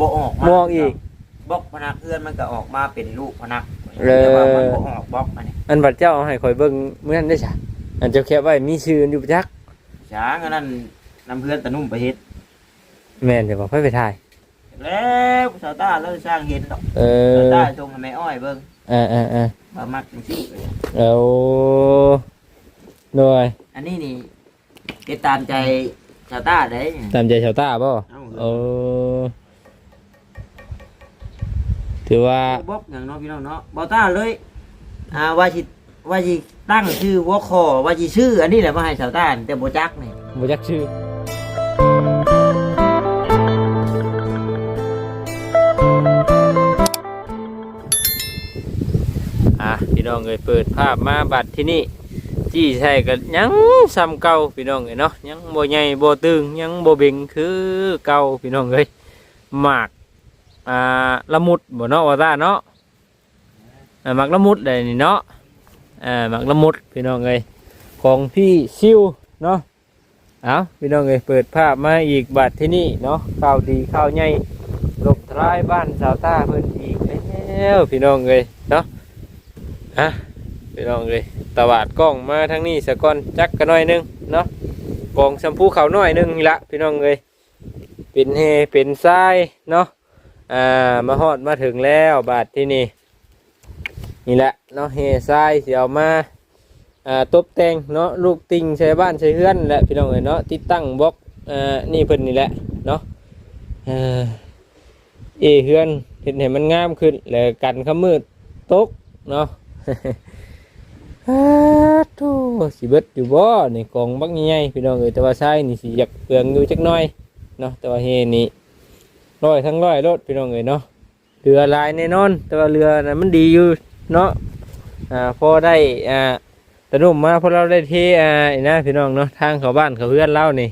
บ่ออกามองอีก บล็อกพนักเพื่อนมันก็ออกมาเป็นลูกพนักเออ แต่ว่ามันบ่ออกบล็อกอันนี้อันบัดเจ้าเอาให้ข่อยเบิ่งเมื่อนั้นได้จ้ะอันเจ้าแคบไว้มีชื่ออยู่จักช้างอันนั้นนำเพื่อนตะนุ่มไปเฮ็ดแม่นเดี๋ยวบอกไปไปถ่าย แล้วสาวต้าแล้วสร้างเห็นดอกเอสาวอต้าทรงให้แม่อ้อยเบิ่งอ่าอ่าอ่าว่ามักจังซี่เอาหน่อยอันนี้นี่ติดตามใจสาวต้าได้ตามใจชาวต้าป่ะเอาเออ ถือว่าบล็อกอย่างเนาะพี่น้องเนาะบ่ต้าเลยอ่าว่าสิว่าสิตั้งชื่อหัวคอว่าสิชื่ออันนี้แหละมาให้สาวต้าแต่บ่จักนี่บ่จักชื่ออะพี่น้องเอ้ยเปิดภาพมาบัดที่นี่จี้ใช่กันยังซ้ำเก่าพี่น้องเอ้ยเนาะยังบ่ใหญ่บ่ตึงยังบ่เบ่งคือเก่าพี่น้องเอ้ยหมาก อ่าละมุดบ่เนาะว่าซ่าเนาะอ่าหมากละมุดได้นี่เนาะอ่าหมากละมุดพี่น้องเอ้ยของพี่ซิวเนาะเอาพี่น้องเอ้ยเปิดภาพมาอีกบัดที่นี่เนาะข่าวดีข่าวใหญ่ลบทลายบ้านสาวต้าเพิ่นอีกแล้วพี่น้องเอ้ยเนาะอะพี่น้องเอ้ยตวาดกล้องมาทางนี้สะก่อนจักกันหน่อยนึงเนาะกองชมพูเขาหน่อยนึงละพี่น้องเอ้ยเป็นเฮเป็นทรายเนาะ อ่ามาฮอดมาถึงแล้วบาดที่นี่นี่แหละเนาะเฮทรายเสียวมาอ่าตบแต่งเนาะลูกติงใช้บ้านใช้เฮือนแหละพี่น้องเอ้ยเนาะติดตั้งบล็อกอ่านี่เพิ่นนี่แหละเนาะเอ่อเอเฮือนเห็นเห็นมันงามขึ้นแล้วกันขมืดตกเนาะฮ่าโธ่สิเบิดอยู่บ่นี่กองบักใหญ่ๆพี่น้องเอ้ยแต่ว่าใช้นี่สิอยากเปลืองอยู่จักหน่อยเนาะแต่ว่าเฮนี่ ร้อยทั้งร้อยรถพี่น้องเอ้ยเนาะเรือลายแน่นอน แต่ว่าเรือน่ะมันดีอยู่เนาะอ่าพอได้อ่าแต่นุ่มมาพราะเราได้เทอ่าไอ้นะพี่น้องเนาะทางเขาบ้านเขาเพื่อนเล่านี่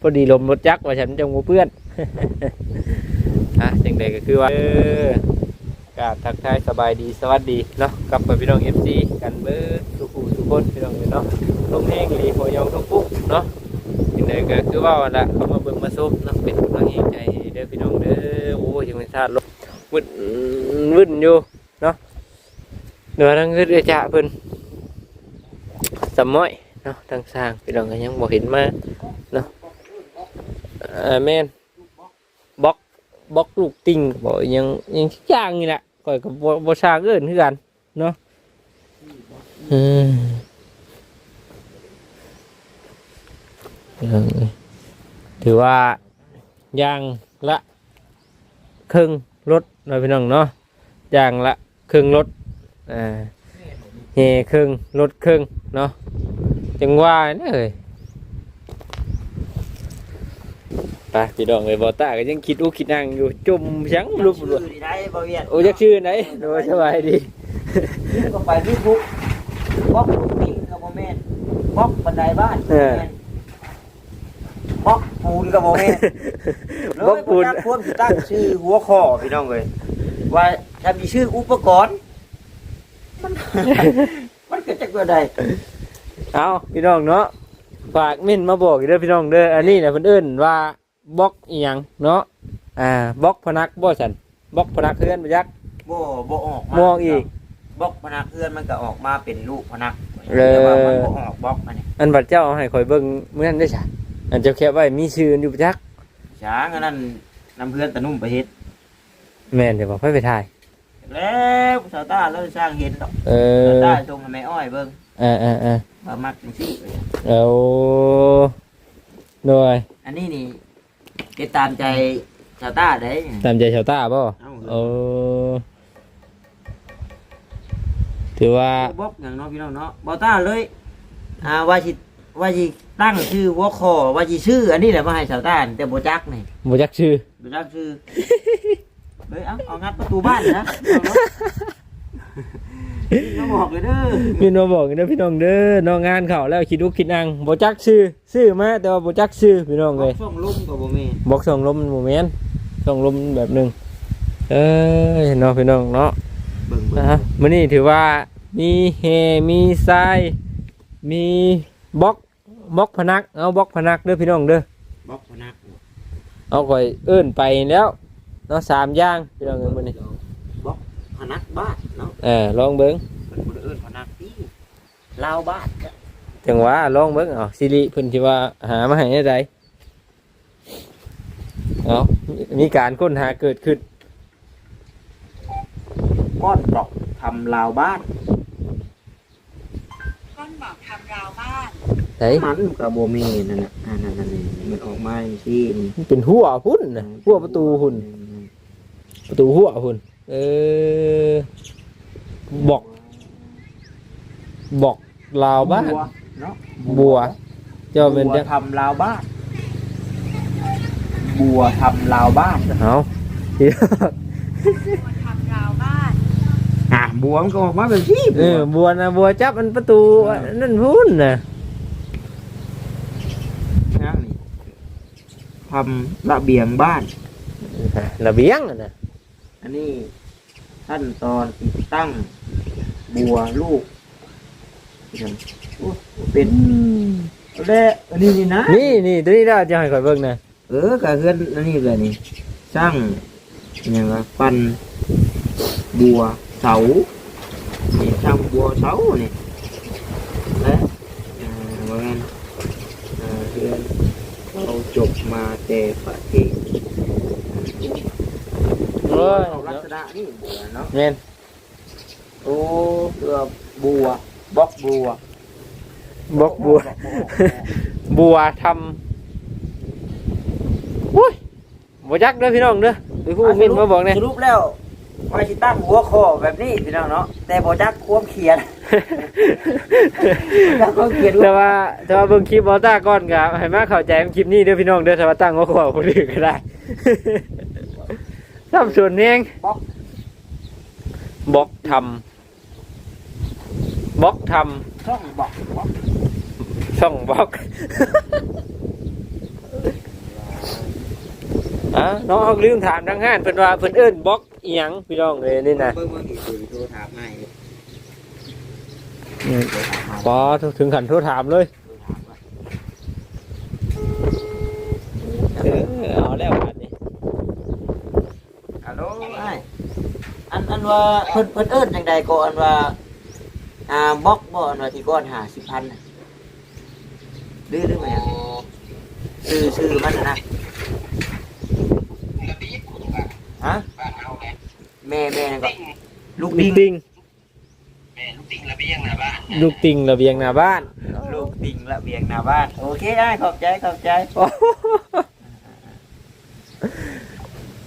พอดีลมรถจักว่าฉันจงบ่เพื่อนอะจังใดก็คือว่าเออกาบทักทายสบายดีสวัสดีเนาะกับไปพี่น้องเอฟซีกันเบิดทุกผู้ทุกคนพี่น้องเนาะลมแห้งรีหัวยองทุกปุ๊กเนาะ จังใดก็คือว่าวันละเขามาเบิ่งมาซุบเนาะเป็นกำลังแห่งใจให้เด้อพี่น้องเด้อโอ้ยยังไม่ทราบลมวุ่นวุ่นอยู่เนาะเดี๋ยวทั้งคือเดือจ่าเพิ่นสมอยเนาะทางสร้างพี่น้องก็ยังบ่เห็นมาเนาะอ่าแม่นบล็อกบล็อกลูกติงก็บ่ยังยังย่างนี่แหละก่อยก็บ่บ่สร้างเอิ้นคือกันเนาะอืมพี่น้องเอ้ย ถือว่าย่างละครึ่งรถเนาะพี่น้องเนาะย่างละครึ่งรถอ่าเฮครึ่งลดครึ่งเนาะจังว่าเนี่ยเลยไปพี่ดองเลยบอต้าก็ยังคิดอู้คิดนั่งอยู่จุ่มชังรูปชื่อนี่ได้บ่เวียนโอ้ยักชื่อไหนโดยสบายดีก็ไปที่คุกบล็อกลูกปิ้งก็บ่แม่นบล็อกบันไดบ้านก็บ่แม่นบล็อก ปูนก็บ่แม่นบล็อกปูนเลยบ่จักควรสิตั้งชื่อหัวข้อพี่น้องเอ้ยว่าถ้ามีชื่ออุปกรณ์ มันมันก็จักว่าได้เอาพี่น้องเนาะฝากมิ้นมาบอกอีกเด้อพี่น้องเด้ออันนี้นะเพิ่นเอิ้นว่าบล็อกอีหยังเนาะอ่าบล็อกพนักบ่ฉันบล็อกพนักเพื่อนบ่ยักบ่บ่ออกมองอีกบล็อกพนักเพื่อนมันก็ออกมาเป็นลูกพนักเออแต่ว่ามันบ่ออกบล็อกอันนี้อันบัดเจ้าเอาให้ข่อยเบิ่งเมื่อนั้นได้จ้ะ อันเจ้าแคบไว้มีชื่ออยู่บ่ยักช้างอันนั้นนำเพื่อนตะนุ่มไปเฮ็ดแม่นเดี๋ยวบอกไปไปถ่าย แล้วสาวต้าแล้วสร้างเห็นดอกเอสาวอต้าทรงให้แม่อ้อยเบิ่งอ่าอ่าอ่าว่ามักจังซี่เอาหน่อยอันนี้นี่ติดตามใจสาวต้าได้ตามใจชาวต้าป่ะเอาเออถือว่าบล็อกอย่างเนาะพี่น้องเนาะบ่ต้าเลยอ่าว่าสิ ว่าสิตั้งชื่อหัวข้อว่าสิชื่อ อันนี้แหละมาให้สาวต้าแต่บ่จักนี่บ่จักชื่อบ่จักชื่อเฮ้ยเอาเอางัดประตูบ้านนะเอาเนาะมาบอกเลยเด้อพี่น้องบอกนะพี่น้องเด้อน้องงานเขาแล้วคิดดูคิดอังบ่จักชื่อชื่อมาแต่ว่าบ่จักชื่อพี่น้องบเลอกยส่งลุ่มกับบ่แม่นบอกส่งลมมันบ่แม่นส่งลมแบบหนึงเอ้ยเนาะพี่น้องเนาะ เบิ่งเบิ่นะงฮะมื้อนี้ถือว่ามีเฮมีทรายมีบล็อก บล็อกพนักเอาบล็อกพนักเด้อพี่น้องเด้อบล็อกพนักเอาก่อยเอิ้นไปแล้วเนาะสามอย่างพี่น้องเอ้ยมื้อนี้บล็อกพนักบ้านเนาะเออลองเบิ่งเป็นคนอื่นพนักที่ลาวบ้านจ้ะจังหว่าลองเบิ่งเอาสิริเพิ่นสิว่าหามาให้ได้ใดเอามีการค้นหาเกิดขึ้นก้อนบล็อกทำลาวบ้าน ก้นบอกทำราวบ้าน ไสมันกับโบมีนั่นน่ะอ่านั่นนั่นนี่มันออกมาอย่างที่นี่มันเป็นหัวหุ่นน่ะหัวประตูหุ่น ประตูหัวหุ่น เออ บอก บอกลาวบ้านบัวเนาะบัว เจ้าเป็นบัวจังทำลาวบ้าน บัวทำลาวบ้าน เอาคนทำราวบ้านอะบัวมันก็ออกมาเป็นที่เอบัว อบัวนะบัวจับมันประตูนั่นหุ่นน่ะนะนี่ ทำระเบียงบ้าน ระเบียงน่ะนะอันนี้ขั้นตอนติดตั้งบัวลูกโอ้เป็นแล้วอันนี้นี่นะนี่นี่ตัวนี้เราจะให้ข่อยเบิ่งนะเออกะเพื่อนอันนี้เลยนี่สร้างอย่างว่าปันบัวเสานี่สร้างบัวเสานี่และอ่าว่างั้นอ่าเพื่อน เราจบมาแต่ประเทศโอ้ยลักษณะนี่บัวเนาะแม่นโอ้เรือบัวบล็อกบัวบอกบัว บัวทำอุ้ยบ่จักเด้อพี่น้องเด้อไปผู้มินมาบอกเนี่ย สรุปแล้ว ว่าสิตั้งหัวข้อแบบนี้พี่น้องเนาะแต่บ่จักควมเขียนจักควมเขียนแต่ว่าแต่ว่าเบิ่งคลิปบอต้าก่อนครับให้มาเข้าใจคลิปนี้เด้อพี่น้องเด้อถ้าว่าตั้งหัวข้อคนอื่นก็ได้ทำส่วนเองบล็อกบล็อกทำบล็อกทช่องบล็อกบล็อกำช่องบล็อกอะน้องเอาลืมถามทางห้านเพิ่นว่าเพิ่นเอิ้นบล็อก อีหยังพี่น้องเลยนี่นะเบิ่งเบิ่งอีกโทรถามให้พอถึงขันโทรถามเลยเออเอาแล้วบัดนี้ฮัลโหลไอ้อันอันว่าเพิ่นเพิ่นเอิ้นจังใดก็อันว่าอ่าบล็อกบ่อันว่าที่ก้อน50,000น่ะดื้อดื้อมาหยังชื่อชื่อมันน่ะนะฮะ แม่แม่นั่นก็ลูกลูดิกงติงลูกติงระเบียงหน้าบ้านลูกติงระเบียงหน้าบ้าน โอเคได้ขอบใจขอบใจ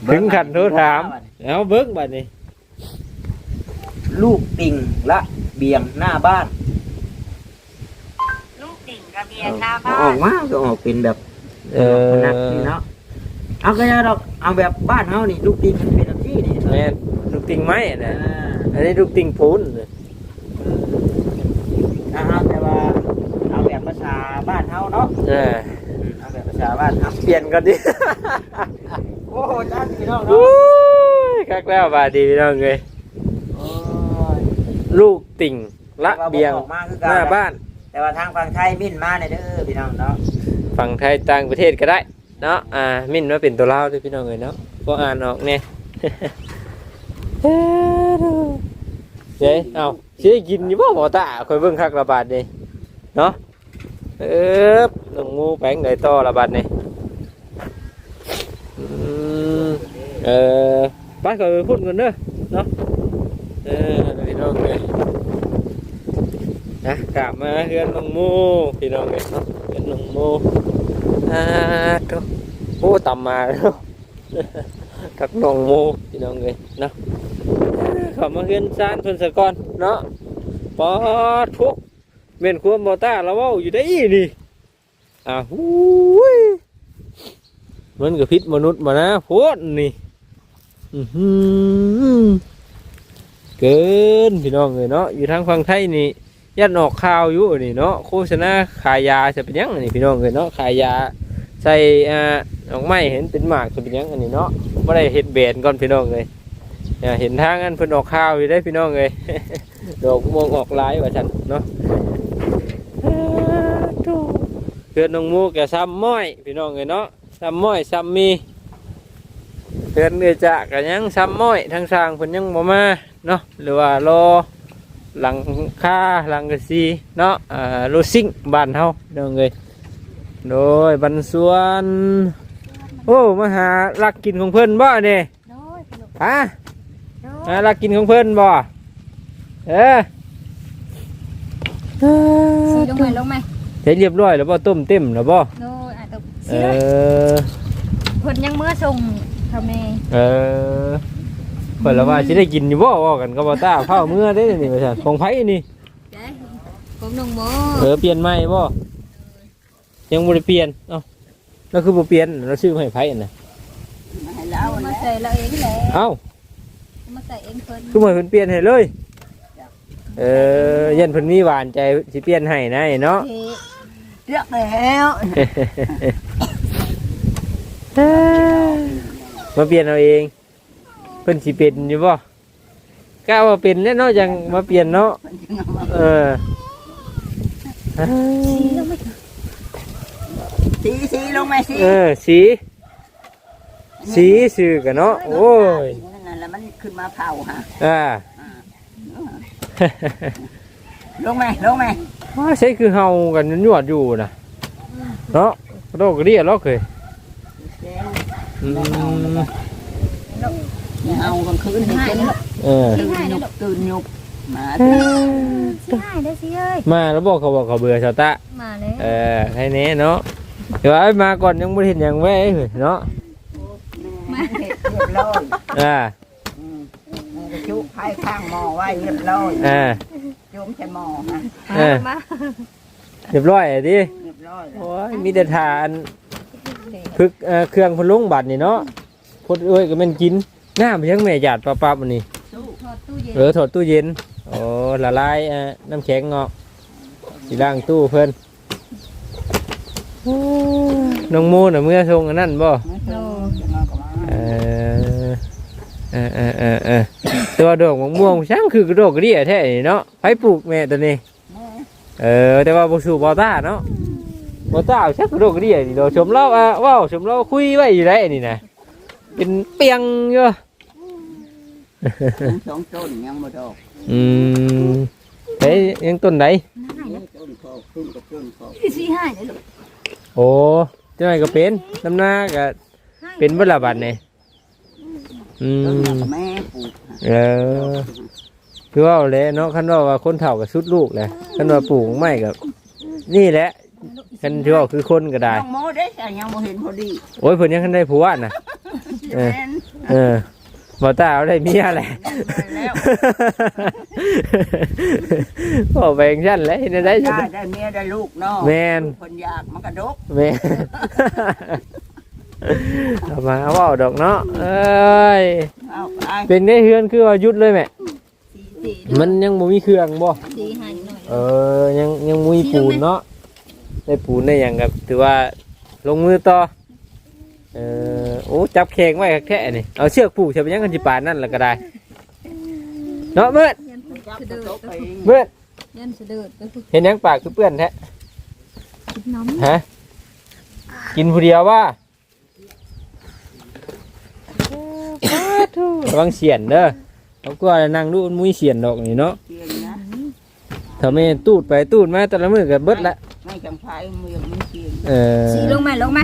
ถึงขันโทรถามเอาเบิ้งบัดนี้ ลูกติงระเบียงหน้าบ้าน ลูกดิ่งระเบียงหน้าบ้าออนกมาก็ออกเป็นแบบเออนักนี่เนาะ เอาก็ได้ดอกเอาแบบบ้านเฮานี่ลูกติงมันเป็นแบบที่นี่แม่นลูกติงไม้อ่านะอันนี้ลูกติงพูนเอาเอาแต่ว่าเอาแบบภาษาบ้านเฮาเนาะเอออืมเอาแบบภาษาบ้านเฮาเปลี่ยนกันดิ โอ้โหจ้าพี่น้องโอ้เนาะยคักแล้วบาดดีพี่น้องเลยโอ้ย ลูกติ่งละเบียงแต่ว่าบ่ออกมาคือหกัน น้าบ้านแต่ว่าทางฝั่งไทยมิ่นมาเนี่ยเด้อพี่น้องเนาะฝั่งไทยต่างประเทศก็ได้ เนาะอ่ามิ่นว่าเป็นตัวเล่าด้วยพี่น้องเลยเนาะพออ่านออกเนี่ยเดี๋ยเอาสิได้กินอยู่บ่หมอตาคอยเบิ่งคักระบาดนี่เนาะเออลงงูแปงไหนต่อระบาดนี่อืมเออไปคอยไปพูดกันเด้อเนาะเออพี่น้องเลยนะกลับมาเฮือนลงมูพี่น้องเลยเนาะเฮือนลงมู อ่าโตโอ้ตำมาแล้วทักน้องโมพี่น้องเลยเนาะขับมาเฮือนซานเพิ่นสะก่อนเนาะปอดพวกเม่นควมบ่ตาเราเว้าอยู่ได้อีนี่อ่าหูยมันก็พิษมนุษย์มานะโพดนี่เกินพี่น้องเลยเนาะอยู่ทางฝั่งไทยนี่ ยันออกข่าวอยู่นี่เนาะโฆษณาขายยาจะเป็นยังนี่พี่น้องเลยเนาะขายยาใส่อ่าดอกไม้เห็นเป็นหมากจะเป็นยังอันนี้เนาะบ่ได้เฮ็ดแบนด์ก่อนพี่น้องเลยเห็นทางอันเพิ่นออกข้าวอยู่ได้พี่น้องเลยดอกมงออกลายว่าฉันเนาะเพื่อนน้องมูแกซ้ำม้อยพี่น้องเลยเนาะซ้ำม้อยซ้ำมีเตือนเดือจะก็ยังซ้ำม้อยทางสางเพิ่นยังบ่มาเนาะหรือว่ารอ หลังคาหลังกะซีเนาะอ่าโลซิงบ้านเฮาเด้อเอ้ยโดยบรรสวน โอ้มาหาลักกินของเพิ่นบ่เนี่ยโดยสนุกฮะโดหายลักกินของเพิ่นบ่เออสีลงไหมลงไหมใช้เรียบร้อยแล้วบ่ต้มเต็มแล้วบ่โดยอะตบเอสีเลยอเพิ่นยังเมื่อส่งทำเมเออ เพิ่นละว่าสิได้กินอยู่บ่ว่ากันก็บ่ตาเฝ้าเมื่อได้นี่ว่าซั่นของไผนี่เด้ผมน้องโมเออเปลี่ยนใหม่บ่ยังบ่ได้เปลี่ยนเอ้าแล้วคือบ่เปลี่ยนเราซื้อมาให้ไผน่ะมาใส่เราเองแหละเอ้ามาใส่เองเพิ่นคือบ่ให้เพิ่นเปลี่ยนให้เลย เออยันเพิ่นมีหวานใจสิเปลี่ยนให้นะไอ้เนาะ เลือกแล้วมาเปลี่ยนเอาเอง เพิ่นสิเป็นอยู่บ่กล้าว่าเป็นแล้วเนาะยังมาเปลี่ยนเนาะเออสีสีลงไหมสีเออสีสีสื่อกันเนาะโอ้ยนั่นแหละมันขึ้นมาเผาฮะอ่า ลงไหมลงไหมว่าใช่คือเฮากันยวดๆอยู่นะเนาะกระโดดกระเดียล็อกเลยอืม เอากลางคืนให้เป็นเออตื่นยุบตื่นยุบมาเออสิให้ได้สิเอ้ยมาแล้วบอกเขาบอกเขาเบื่อชาวตะมาเลยเออให้แน่เนาะเดี๋ยวไอ้มาก่อนยังไม่ได้เห็นอย่างแว่เลยเนาะมาเรียบร้อยอ่าชุบไผ่ข้างหม้อไว้เรียบร้อยอ่าจุ่มใส่หม้อฮะเออมาเรียบร้อยอะดิเรียบร้อยแล้วโอ้ยมีแต่ทานพึกเอ่อเครื่องพะลุงบัตรนี่เนาะพดเอ้ยก็แมันกิน น้ำเพียงแม่หยาดปลาปับอันนี้สู้ทอดตู้เย็นเออถอดตู้เย็นโอ้ละลายเอ่อน้ำแข็งเงาะสีล่างตู้เพิ่นโอ้น้องโมน่ะเมื่อทรงอันนั้นบ่โนเออเออเออเออเออตัวดอกมะม่วงช่างคือกระโดดกระเดี่ยแท้นี่เนาะไผปลูกแม่ตัวนี้เออแต่ว่าบ่สู่บ่ต้าเนาะบ่ต้าเอาชักกระโดดกระเดี่ยนี่เราชมเราอะว้าวชมเราคุยไว้อยู่ได้นี่นะเป็นเปียงอ ยู่สองต้นยังไม่ดอกอืมเฮ้ยยังต้นไหนต้นโคขึ้นกับต้นโคสี่ห้าเลยลูกโอ้เจ้าไหนก็เป็นน้ำหน้าก็เป็นเบดละบัดนี่อืต้นมนั้นแม่ปลูกเออคือว่าเลยเนาะคันว่าว่าคนเฒ่ากับสุดลูกแหละคันว่าปลูกไม่กับนี่แหละคันที่ว่าคือคนก็ได้ น้องโมได้แต่ยังไม่เห็นพอดีโอ้ยเพิ่นยังคันได้ผัวน่ะ เออแม่นเออ บ่ตาเอาได้เมียแหละแล้วบ่แบ่งชั้นแหล้วเห็นได้ได้ซั่นได้เมียได้ลูกเนาะแม่นคนอยากมันกระดกแม่เอามาเว้าดอกเนาะเอ้ยเอาไปเป็นได้เฮือนคือว่าหยุดเลยแม่สี่สี่มันยังบ่มีเครื่องบ่สี่ห้าหน่อยเออยังยังบ่มีปูนเนาะได้ปูนได้หยังกับถือว่าลงมือต่อ เออโอ้จับแขงไว้คักแท้นี่เอาเชือกผูกใช่ไหมยังกันจิปานนั่นแหละก็ได้เนาะเมื่อยันจับสะกระเดิดดกไปเมื่อยันสะเดิดไปฝึกเห็นยังปากคือเปื้อนแท้คิดน้ฮะกินผู้เดียวว่าระวังเสียนเด้อเขาก็นั่งดูมุ้ยเสียนดอกนี่เนาะเพียงนะถ้าไม่ตูดไปตูดมาแต่ละมือก็เบิดละไม่จำไฟมือมันเพียงเออำสี่ลงมาลงมา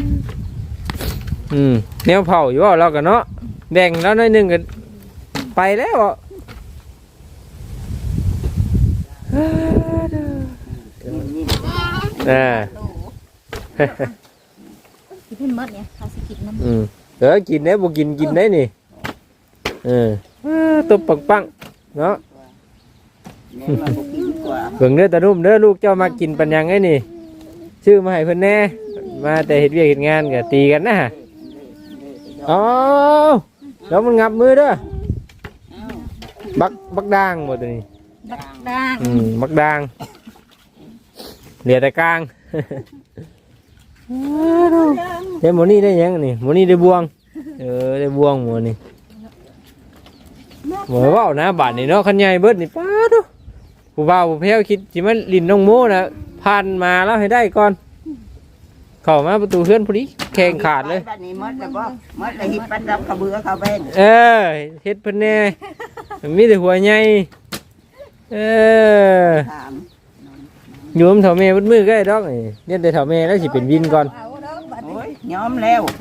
อืมแนวเผาอยู่ว่าเรากันเนาะแบ่งแล้วหน้อยหนึงกันไปแล้วอะนี่อ่าคิดเพิ่นหมดเนี่ยเขาสิกินน้ำอืมเออกินได้บ่กินกินได้นี่เอออ่าตบปังปังเนาะเนี่ยมันบุกินกว่าเบิ่งเด้อตานุ่มเด้อลูกเจ้ามากินปัญญังไงนี่ชื่อมาให้เพิ่นแน่มาแต่เฮ็ดเวียกเฮ็ดงานก็ตีกันนะฮะ อ๋อแล้วมันงับมือเด้อบักบักด่างบ่ตัวนี้บักด่างอืมบักด่างเหลือแต่กลางเดี๋ยวหมูนี่ได้ยังนี่หมูนี่ได้บวงเออได้บวงหมูนี่หมูว่าวนะบาทนี่เนาะขันใหญ่เบิดนี่ป้าดูผู้บ่าวผู้แพ้วคิดสิมันลินน้องโมนะผ่านมาแล้วให้ได้ก่อน เข้ามาประตูเพื่อนพอดีแข่งขาดเลย บ้านนี้หมดแล้วบ่หมดแล้วหิบปันรับกระเบือเขาเป็นเออเฮ็ดเพิ่นแน่มีแต่หัวใหญ่เออถามโยมเฒ่าแม่เบิดมือก็ได้ดอกนี่เรียนแต่เฒ่าแม่แล้วสิเป็นวินก่อนเอาเด้อบัดโอ้ยยอมแล้ววา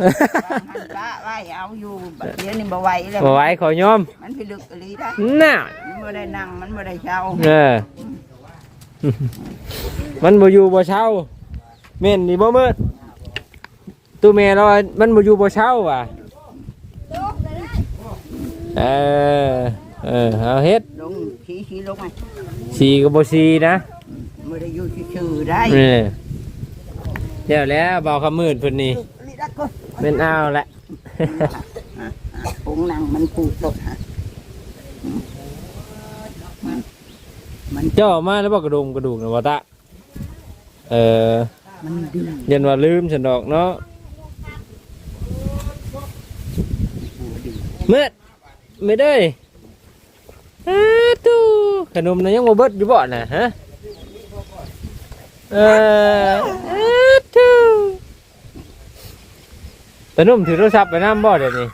งหันกะไว้เอาอยู่บัดเดี๋ยวนี้บ่ไหวแล้วบ่ไหวขอยอมมันพิลึกอหลีได้น่ะมันบ่ได้นั่งมันบ่ได้เช่าเออ มันบ่อยู่บ่เช่า แม่นนี่บ่มืดตู้แม่เราว่ามันบ่อยู่บ่เช่าว่ะเออเออเอาเฮ็ดลงขี้ขี้ลงไงสีก็บ่สีนะบ่ได้อยู่ชื่อๆได้นี่เดี๋ยวแล้วเบาคำมืดเพิ่นนี่ลึกอหลีได้ก็เป็นอ้าวแหละผงนั่งมันปูดตกฮะมันมันเจ้ามาแล้วบอกกระดูกกระดูกนะวะตะเออ มันดื้อยันว่าลืมฉันดอกเนาะมืดไม่ได้อาตู้ขนมนะยังบ่เบิดอยู่บ่น่ะฮะเอออาตู้ขนมถือโทรศัพท์ไปน้ำบ่เดี๋ยวนี้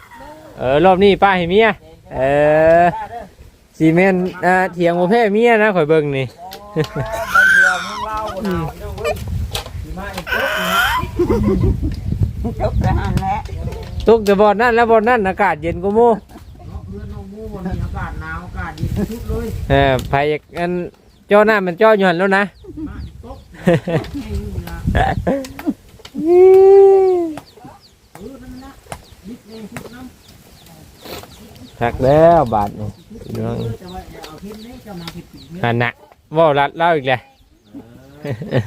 เออรอบนี้ป้าให้เมียเออซีเมนต์อ่าเถียงบ่แพ้เมียนะข่อยเบิ่งนี่ จบแล้วนั่นแหละตกแต่บอลนั่นแล้วบอลนั่นอากาศเย็นกว่าหมูเพื่อนน้องมูวันนี้อากาศหนาวอากาศเย็นชุดเลยเออไผอยากอันจ้อหน้ามันจ้ออยู่หันแล้วนะ มาตกให้อยู่ละหักแล้วบาทนี่พี่น้องจะว่าเอาเทนนี้จะมาผิดผิดหันน่ะว่าวรัดเล่าอีกแล้วอ่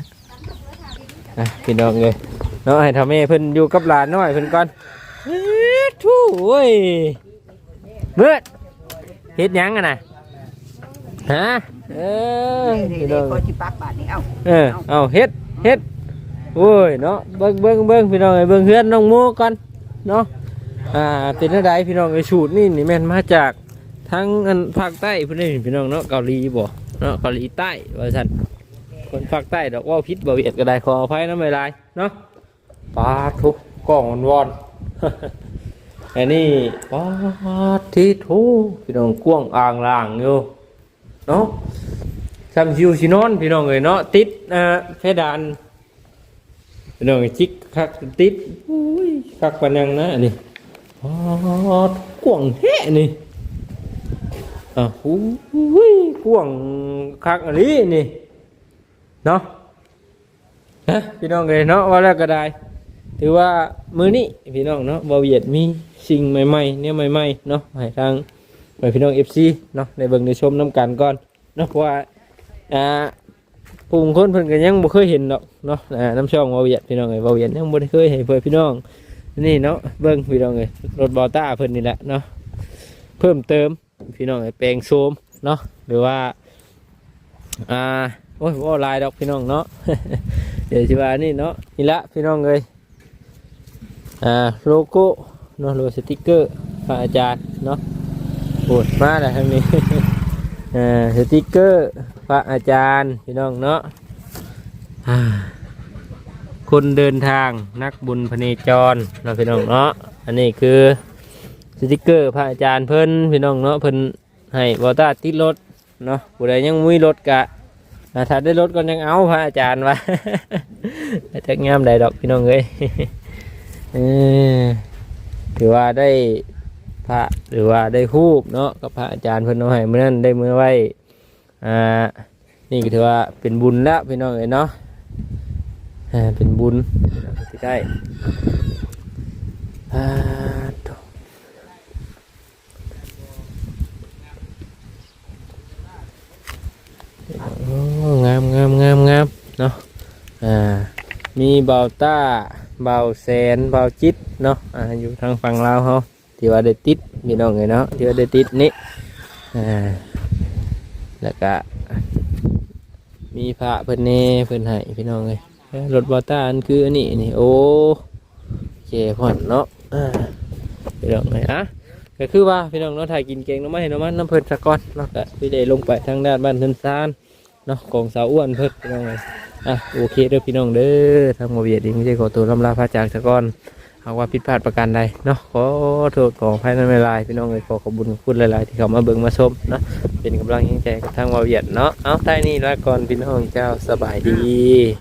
ะพี่น้องเลยเนาะให้ทำให้เพิ่นอยู่กับหลานน้อยเพิ่นก่อนเฮ็ดทู่โอ้ยเบิดเฮ็ดหยังอะน่ะฮะเออนี่พี่นี่น้องพอจิปักบาทนี่เอาเออเอาเฮ็ดเฮ็ดโอ้ยเนาะเบิ่งเบิ่งเบิ่งพี่น้องเอ้ยเบิ่งเฮือนน้องโมก่อนเนาะอ่าเป็นจังไดพี่น้องเอ้ยสูตรนี่นี่แม่นมาจากทั้งอันภาคใต้พุ่นนี่พี่น้องเนาะเกาหลีบ่เนาะเกาหลีใต้ว่าซั่น คนภาคใต้ดอกว่าพิษบ่เวียดก็ได้ขออภัยนำไม่ลายเนาะปาทุกกล้องวอนๆอันนี้ปาทิทูพี่น้องกว้างอ่างล่างอยู่เนาะทำชิวชินอนพี่น้องเอ้ยเนาะติดอ่าเพดานพี่น้องเอ้ยจิกคักติดอุ้ยคักปานังนะอันนี่อ๋อกวางแท้นี่อะอุ้ยกวางคักอันนี้นี่ เนาะฮะพี่น้องเอ้ยเนาะว่าแล้วก็ได้ ถือว่ามื้อนี้พี่น้องเนาะบ่เวียดมีสิ่งใหม่ๆเนี่ยใหม่ๆเนาะให้ทางให้พี่น้อง FC เนาะได้เบิ่งได้ชมนํกันก่อนเนาะเพราะว่าอ่าปุ่มคนเพิ่นก็ยังบ่เคยเห็นดอกเนาะอ่าน้ำช่องวาเวียดพี่น้องเอ้ยวาเวียดยังบ่ได้เคยให้เพิ่นพี่น้อง นี่เนาะเบิ่งพี่น้องเอ้ยรถบอต้าเพิ่นนี่แหละเนาะเพิ่มเติมพี่น้องเอ้ยแปลงโซมเนาะหรือว่าอ่า โอ้ยว่าหลายดอกพี่น้องเนาะ เดี๋ยวสิวานี่เนาะนี่ละพี่น้องเอ้ยอ่าโลโก้เนาะโลสติกเกอร์พระอาจารย์เนาะโอ้ยมาแล้วทางนี้อ่าสติกเกอร์พระอาจารย์พี่น้องเนาะอ่าคนเดินทางนักบุญพเนจรเนาะพี่น้องเนาะอันนี้คือสติกเกอร์พระอาจารย์เพิ่นพี่น้องเนาะเพิ่นให้บอต้าติดรถเนาะผู้ใดยังมุ้ยรถกะ ถ้าได้รถก็ยังเอาพระอาจารย์วะจะงามใดดอกพี่น้องเอ้ยเถือว่าได้พระหรือว่าได้ฮูบเนาะกับพระอาจารย์เพิ่นเอาให้เมื่อนั้นได้เมื่อไว้อ่านี่ก็ถือว่าเป็นบุญแล้วพี่น้องเอ้ยเนาะเป็นบุญที่ได้อ่าโถ่โอ้ งามงามงามงามเนาะอ่ามีเบาต้าเบาแสนเบาจิตเนาะอ่าอยู่ทางฝั่งลาวเฮาที่ว่าได้ติดพี่น้องเลยเนาะที่ว่าได้ติดนี่อ่าแล้วก็มีพระเพิ่นเน่เพิ่นให้พี่น้องเลยรถบอต้าอันคืออันนี้นี่โอ้เจพ่อนเนาะอ่าพี่น้องเลยอะก็คือว่าพี่น้องเนาะถ่ายกินเก่งเนาะไม่เห็นเนาะมันน้ำเพิ่นสะก้อนเนาะก็พี่ได้ลงไปทางด้านบ้านเทินซาน เนาะของสาวอ้วนเพิ่นพี่น้องเลยอะโอเคเด้อพี่น้องเด้อทางโมเบียดเองไม่ใช่ขอตัวลำลาพระจากสะก้อนหากว่าผิดพลาดประการใดเนาะขอโทษขออภัยในเวลาพี่น้องเลยขอขอบคุญคุณหลายๆที่เขามาเบิ่งมาชมเนาะเป็นกำลังใจกับทางโมเบียดเนาะเอาใต้นี่ละก่อนพี่น้องเจ้าสบายดี